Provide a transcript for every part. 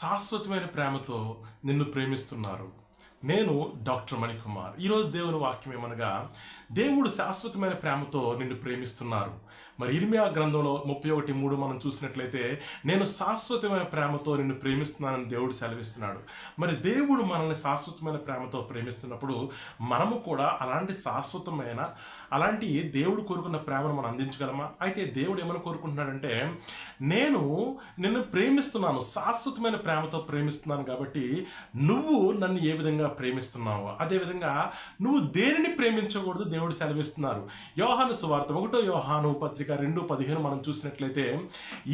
శాశ్వతమైన ప్రేమతో నిన్ను ప్రేమిస్తున్నారు. నేను డాక్టర్ మణికుమార్. ఈరోజు దేవుని వాక్యం ఏమనగా దేవుడు శాశ్వతమైన ప్రేమతో నిన్ను ప్రేమిస్తున్నారు. మరి ఇర్మియా గ్రంథంలో ముప్పై ఒకటి మూడు మనం చూసినట్లయితే నేను శాశ్వతమైన ప్రేమతో నిన్ను ప్రేమిస్తున్నానని దేవుడు సెలవిస్తున్నాడు. మరి దేవుడు మనల్ని శాశ్వతమైన ప్రేమతో ప్రేమిస్తున్నప్పుడు మనము కూడా అలాంటి శాశ్వతమైన అలాంటి దేవుడు కోరుకున్న ప్రేమను మనం అందించగలమా? అయితే దేవుడు ఏమని కోరుకుంటున్నాడంటే నేను నిన్ను ప్రేమిస్తున్నాను శాశ్వతమైన ప్రేమతో ప్రేమిస్తున్నాను కాబట్టి నువ్వు నన్ను ఏ విధంగా ప్రేమిస్తున్నావు అదేవిధంగా నువ్వు దేనిని ప్రేమించకూడదు దేవుడు సెలవిస్తున్నారు. యోహాను సువార్త ఒకటో యోహాను పత్రిక రెండు పదిహేను మనం చూసినట్లయితే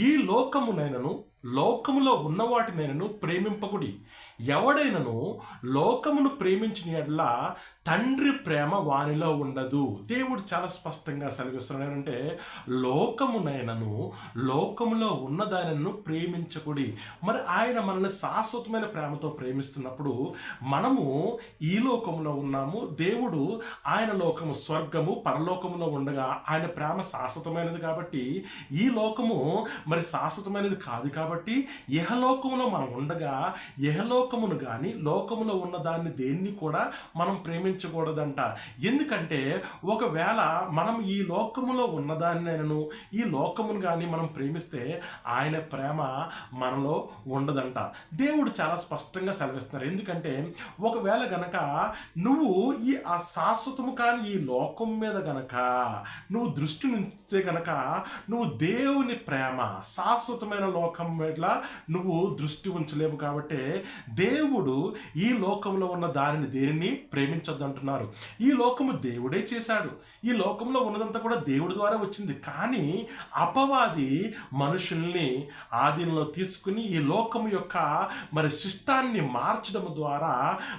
ఈ లోకమునైనను లోకములో ఉన్న వాటినైనను ప్రేమింపకుడి. ఎవడైనను లోకమును ప్రేమించిన ఎడ్ల తండ్రి ప్రేమ వానిలో ఉండదు. దేవుడు చాలా స్పష్టంగా సెలవిస్తున్నాడు. అంటే లోకమునైనను లోకములో ఉన్నదానను ప్రేమించకుడి. మరి ఆయన మనల్ని శాశ్వతమైన ప్రేమతో ప్రేమిస్తున్నప్పుడు మనము ఈ లోకంలో ఉన్నాము. దేవుడు ఆయన లోకము స్వర్గము పరలోకములో ఉండగా ఆయన ప్రేమ శాశ్వతమైనది కాబట్టి ఈ లోకము మరి శాశ్వతమైనది కాదు కాబట్టి కాబట్టి ఇహలోకములో మనం ఉండగా ఇహలోకమును కానీ లోకములో ఉన్న దాన్ని దేన్ని కూడా మనం ప్రేమించకూడదంట. ఎందుకంటే ఒకవేళ మనం ఈ లోకములో ఉన్నదాన్నైనను ఈ లోకమును కానీ మనం ప్రేమిస్తే ఆయన ప్రేమ మనలో ఉండదంట. దేవుడు చాలా స్పష్టంగా సెలవిస్తున్నారు. ఎందుకంటే ఒకవేళ గనక నువ్వు ఈ ఆ శాశ్వతము కాని ఈ లోకం మీద గనక నువ్వు దృష్టి నుంచే గనక నువ్వు దేవుని ప్రేమ శాశ్వతమైన లోకం మీద నువ్వు దృష్టి ఉంచలేవు కాబట్టి దేవుడు ఈ లోకంలో ఉన్న దానిని దేనిని ప్రేమించొద్దు అంటున్నారు ఈ లోకము దేవుడే చేశాడు. ఈ లోకంలో ఉన్నదంతా కూడా దేవుడి ద్వారా వచ్చింది. కానీ అపవాది మనుషుల్ని ఆధీనంలో తీసుకుని ఈ లోకము యొక్క మరి శిష్టాన్ని మార్చడం ద్వారా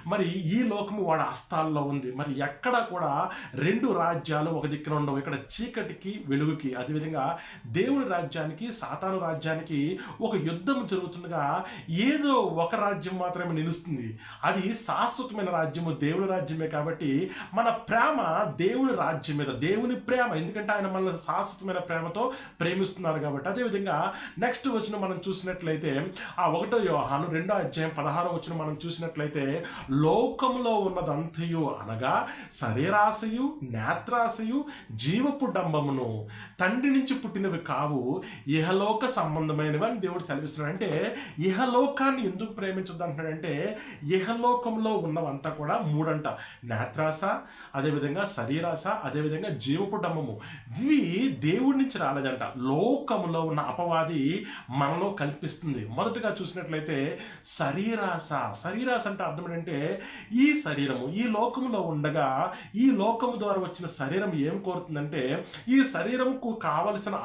మరి ఈ లోకము వాడి హస్తాల్లో ఉంది. మరి ఎక్కడ కూడా రెండు రాజ్యాలు ఒక దిక్కున ఉండవు. ఇక్కడ చీకటికి వెలుగుకి అదేవిధంగా దేవుని రాజ్యానికి సాతాను రాజ్యానికి ఒక యుద్ధం జరుగుతుండగా ఏదో ఒక రాజ్యం మాత్రమే నిలుస్తుంది. అది శాశ్వతమైన రాజ్యము దేవుని రాజ్యమే కాబట్టి మన ప్రేమ దేవుని రాజ్యం మీద దేవుని ప్రేమ. ఎందుకంటే ఆయన మనల్ని శాశ్వతమైన ప్రేమతో ప్రేమిస్తున్నారు కాబట్టి. అదేవిధంగా నెక్స్ట్ వచ్చిన మనం చూసినట్లయితే ఆ ఒకటో వ్యవహారం రెండో అధ్యాయం పదహారో వచ్చిన మనం చూసినట్లయితే లోకంలో ఉన్నదంతయు అనగా శరీరాశయు నేత్రాశయు జీవపు డంబమును తండ్రి నుంచి పుట్టినవి కావు ఇహలోక సంబంధమైనవి అని దేవుడు సెలవిస్తున్నాడు అంటే ఇహలోకాన్ని ఎందుకు ప్రేమించొద్దు అంటున్నాడంటే ఇహలోకంలో ఉన్నవంతా కూడా మూడంట. నేత్రాస అదేవిధంగా శరీరాస అదేవిధంగా జీవపు డమ్మము ఇవి దేవుడి నుంచి రాలేదంట. లోకంలో ఉన్న అపవాది మనలో కల్పిస్తుంది. మొదటగా చూసినట్లయితే శరీరాస శరీరాస అంటే అర్థం ఏంటంటే ఈ శరీరము ఈ లోకములో ఉండగా ఈ లోకము ద్వారా వచ్చిన శరీరం ఏం కోరుతుందంటే ఈ శరీరంకు కావలసిన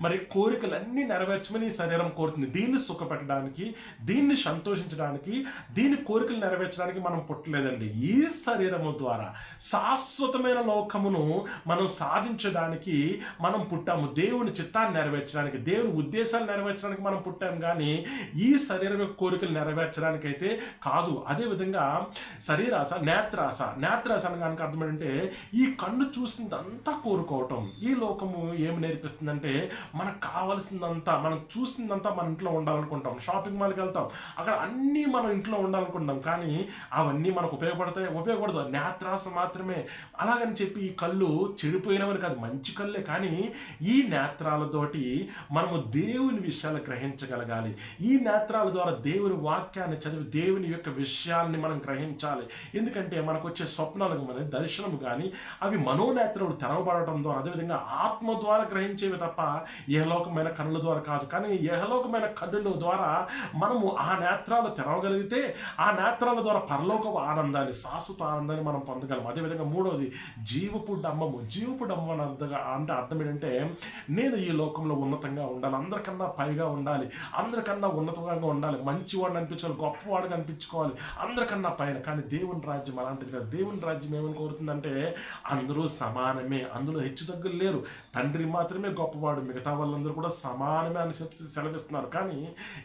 మరి కోరికలన్నీ నెరవేర్చమని ఈ శరీరం కోరుతుంది. దీన్ని సుఖపెట్టడానికి దీన్ని సంతోషించడానికి దీని కోరికలు నెరవేర్చడానికి మనం పుట్టలేదండి. ఈ శరీరము ద్వారా శాశ్వతమైన లోకమును మనం సాధించడానికి మనం పుట్టాము. దేవుని చిత్తాన్ని నెరవేర్చడానికి దేవుని ఉద్దేశాలు నెరవేర్చడానికి మనం పుట్టాం కానీ ఈ శరీరం యొక్క కోరికలు నెరవేర్చడానికి అయితే కాదు అదేవిధంగా శరీరాస నేత్రాస నేత్రాస అనగానికి అర్థం ఏంటంటే ఈ కన్ను చూసిందంతా కోరుకోవటం. ఈ లోకము ఏమి నేర్పిస్తుందంటే మనకు కావలసిందంతా మనం చూసిందంతా మన ఇంట్లో ఉండాలనుకుంటాం. షాపింగ్ మాల్కి వెళ్తాం. అక్కడ అన్నీ మనం ఇంట్లో ఉండాలనుకుంటాం కానీ అవన్నీ మనకు ఉపయోగపడతాయి ఉపయోగపడదు. నేత్రాస మాత్రమే. అలాగని చెప్పి ఈ కళ్ళు చెడిపోయినవని కాదు. మంచి కళ్ళే. కానీ ఈ నేత్రాలతోటి మనము దేవుని విషయాలు గ్రహించగలగాలి. ఈ నేత్రాల ద్వారా దేవుని వాక్యాన్ని చదివి దేవుని యొక్క విషయాల్ని మనం గ్రహించాలి. ఎందుకంటే మనకు వచ్చే స్వప్నాలు మన దర్శనము కానీ అవి మనోనేత్రములు తెరవబడటం ద్వారా అదేవిధంగా ఆత్మ ద్వారా గ్రహించేవి తప్ప ఏహలోకమైన కనుల ద్వారా కాదు. కానీ పరలోకమైన కన్నుల ద్వారా మనము ఆ నేత్రాలు తెరవగలిగితే ఆ నేత్రాల ద్వారా పరలోకపు ఆనందాన్ని శాశ్వత ఆనందాన్ని మనం పొందగలం. అదేవిధంగా మూడవది జీవపు డమ్మము. జీవపు డమ్మం అని అర్థంగా అంటే అర్థం ఏంటంటే నేను ఈ లోకంలో ఉన్నతంగా ఉండాలి. అందరికన్నా పైగా ఉండాలి. అందరికన్నా ఉన్నతంగా ఉండాలి. మంచివాడిని అనిపించాలి గొప్పవాడిని అనిపించుకోవాలి. అందరికన్నా పైన. కానీ దేవుని రాజ్యం అలాంటిది కాదు. దేవుని రాజ్యం ఏమని కోరుతుందంటే అందరూ సమానమే. అందులో హెచ్చు తగ్గులు లేరు. తండ్రి మాత్రమే గొప్పవాడు. మిగతా వాళ్ళందరూ కూడా సమానమే అని చెప్పి సెలవిస్తున్నారు. చేస్తున్నారు కానీ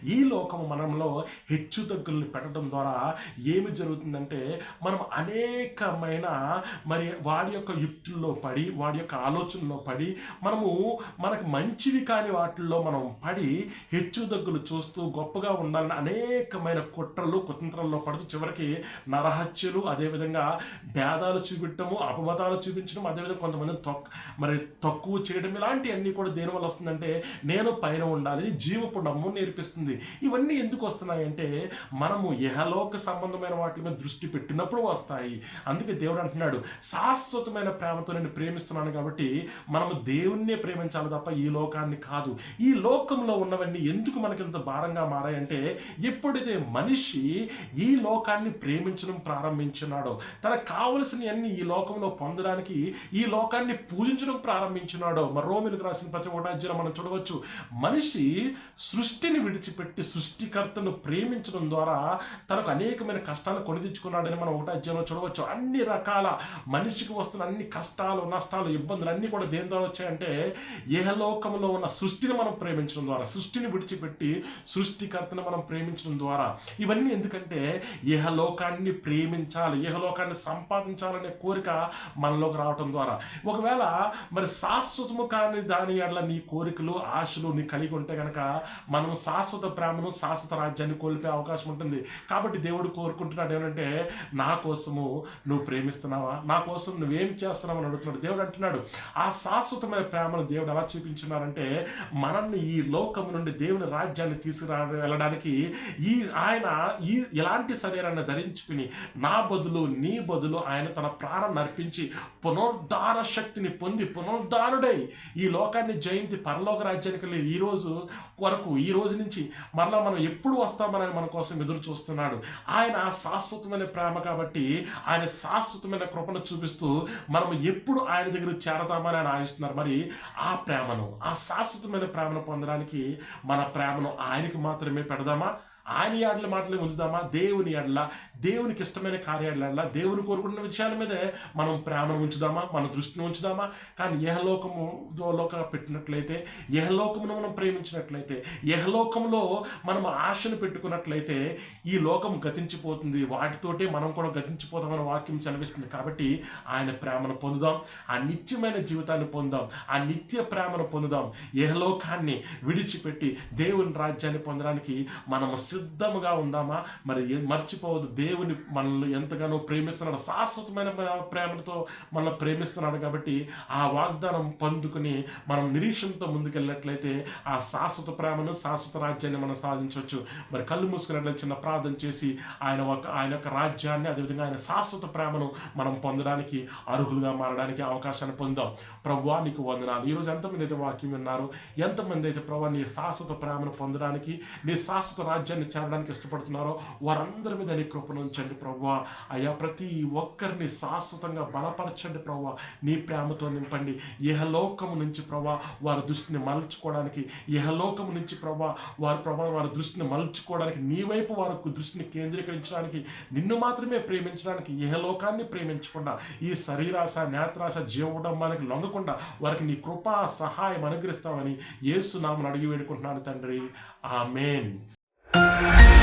ఈ లోకము మనంలో హెచ్చు తగ్గుల్ని పెట్టడం ద్వారా ఏమి జరుగుతుందంటే మనం అనేకమైన మరి వాడి యొక్క యుక్తుల్లో పడి వాడి యొక్క ఆలోచనలో పడి మనము మనకు మంచివి కాని వాటిల్లో మనం పడి హెచ్చు తగ్గులు చూస్తూ గొప్పగా ఉండాలని అనేకమైన కుట్రలు కుతంత్రంలో పడుతూ చివరికి నరహత్యలు అదేవిధంగా భేదాలు చూపించడము అపమతాలు చూపించడం అదేవిధంగా కొంతమంది తొక్ మరి తక్కువ చేయడం ఇలాంటివన్నీ కూడా దేనివల్ల వస్తుందంటే నేను పైన ఉండాలి జీవపు నమ్ము నేర్పిస్తుంది. ఇవన్నీ ఎందుకు వస్తున్నాయంటే మనము ఇహలోక సంబంధమైన వాటి మీద దృష్టి పెట్టినప్పుడు వస్తాయి. అందుకే దేవుడు అంటున్నాడు శాశ్వతమైన ప్రేమతో నేను ప్రేమిస్తున్నాను కాబట్టి మనము దేవుణ్ణే ప్రేమించాలి తప్ప ఈ లోకాన్ని కాదు. ఈ లోకంలో ఉన్నవన్నీ ఎందుకు మనకి ఇంత భారంగా మారాయంటే ఎప్పుడైతే మనిషి ఈ లోకాన్ని ప్రేమించడం ప్రారంభించినాడో తనకు కావలసినవన్నీ ఈ లోకంలో పొందడానికి ఈ లోకాన్ని పూజించడం ప్రారంభించినాడో మరో రోమిలకు రాసిన ప్రతి ఒక్కటి మనం చూడవచ్చు. మనిషి సృష్టిని విడిచిపెట్టి సృష్టికర్తను ప్రేమించడం ద్వారా తనకు అనేకమైన కష్టాలు కొనిదించుకున్నాడని మనం ఒకటి అధ్యయనంలో చూడవచ్చు. అన్ని రకాల మనిషికి వస్తున్న అన్ని కష్టాలు నష్టాలు ఇబ్బందులు అన్నీ కూడా దేని ద్వారా వచ్చాయంటే ఏహలోకంలో ఉన్న సృష్టిని మనం ప్రేమించడం ద్వారా సృష్టిని విడిచిపెట్టి సృష్టికర్తను మనం ప్రేమించడం ద్వారా. ఇవన్నీ ఎందుకంటే ఏహలోకాన్ని ప్రేమించాలి ఏహలోకాన్ని సంపాదించాలనే కోరిక మనలోకి రావటం ద్వారా. ఒకవేళ మరి శాశ్వతము కాని దాని ఎడల నీ కోరికలు ఆశలు నీ కలిగి ఉంటే కనుక మనం శాశ్వత ప్రేమను శాశ్వత రాజ్యాన్ని కోల్పోయే అవకాశం ఉంటుంది. కాబట్టి దేవుడు కోరుకుంటున్నాడు ఏమంటే నా కోసము నువ్వు ప్రేమిస్తున్నావా? నా కోసం నువ్వేం చేస్తున్నావు అని అడుగుతున్నాడు. దేవుడు అంటున్నాడు ఆ శాశ్వతమైన ప్రేమను దేవుడు ఎలా చూపించున్నారంటే మనల్ని ఈ లోకం నుండి దేవుని రాజ్యాన్ని తీసుకురా వెళ్ళడానికి ఈ ఆయన ఈ ఎలాంటి శరీరాన్ని ధరించుకుని నా బదులు నీ బదులు ఆయన తన ప్రాణం నర్పించి పునరుద్ధార శక్తిని పొంది పునరుద్ధారుడై ఈ లోకాన్ని జయించి పరలోక రాజ్యానికి వెళ్ళి ఈరోజు వరకు మనకు ఈ రోజు నుంచి మరలా మనం ఎప్పుడు వస్తామని మన కోసం ఎదురు చూస్తున్నాడు. ఆయన ఆ శాశ్వతమైన ప్రేమ కాబట్టి ఆయన శాశ్వతమైన కృపను చూపిస్తూ మనం ఎప్పుడు ఆయన దగ్గర చేరతామని ఆయన ఆశిస్తున్నారు. మరి ఆ ప్రేమను ఆ శాశ్వతమైన ప్రేమను పొందడానికి మన ప్రేమను ఆయనకి మాత్రమే పెడదామా? ఆయన యాడ్ల మాటలే ఉంచుదామా? దేవుని యాడ్ల దేవునికి ఇష్టమైన కార్యాల దేవుని కోరుకున్న విషయాల మీదే మనం ప్రేమను ఉంచుదామా? మన దృష్టిని ఉంచుదామా? కానీ యహలోకము లోక పెట్టినట్లయితే యహలోకమును మనం ప్రేమించినట్లయితే యహలోకంలో మనం ఆశను పెట్టుకున్నట్లయితే ఈ లోకం గతించిపోతుంది. వాటితోటే మనం కూడా గతించిపోదామని వాక్యం చనిపిస్తుంది కాబట్టి ఆయన ప్రేమను పొందుదాం ఆ నిత్యమైన జీవితాన్ని పొందాం ఆ నిత్య ప్రేమను పొందుదాం. యహలోకాన్ని విడిచిపెట్టి దేవుని రాజ్యాన్ని పొందడానికి మనము సిద్ధముగా ఉందామా? మరి మర్చిపోవద్దు. దేవుని మనల్ని ఎంతగానో ప్రేమిస్తున్నాడు. శాశ్వతమైన ప్రేమతో మనల్ని ప్రేమిస్తున్నాడు కాబట్టి ఆ వాగ్దానం పొందుకుని మనం నిరీక్షణతో ముందుకెళ్ళినట్లయితే ఆ శాశ్వత ప్రేమను శాశ్వత రాజ్యాన్ని మనం సాధించవచ్చు. మరి కళ్ళు మూసుకున్నట్లయితే చిన్న ప్రార్థన చేసి ఆయన ఒక ఆయన యొక్క రాజ్యాన్ని అదేవిధంగా ఆయన శాశ్వత ప్రేమను మనం పొందడానికి అర్హులుగా మారడానికి అవకాశాన్ని పొందాం. ప్రభా నీకు వందనాలు. ఈరోజు ఎంతమంది అయితే వాక్యం విన్నారు? ఎంతమంది అయితే ప్రభా నీ శాశ్వత ప్రేమను పొందడానికి నీ శాశ్వత రాజ్యాన్ని చేరడానికి ఇష్టపడుతున్నారో వారందరి మీద నీ కృపణించండి ఉంచండి అయ్యా ప్రతి ఒక్కరిని శాశ్వతంగా బలపరచండి ప్రభా నీ ప్రేమతో నింపండి. ఇహలోకము నుంచి ప్రభా వారి దృష్టిని మలుచుకోవడానికి ఇహలోకము నుంచి ప్రభా వారి ప్రభా వారి దృష్టిని మలుచుకోవడానికి నీ వైపు వారి దృష్టిని కేంద్రీకరించడానికి నిన్ను మాత్రమే ప్రేమించడానికి ఇహలోకాన్ని ప్రేమించకుండా ఈ శరీరాశ నేత్రాశ జీవడంబానికి లొంగకుండా వారికి నీ కృపా సహాయం అనుగ్రహిస్తామని యేసు నామను అడిగి వేడుకుంటున్నాను తండ్రి. ఆమెన్. Yeah.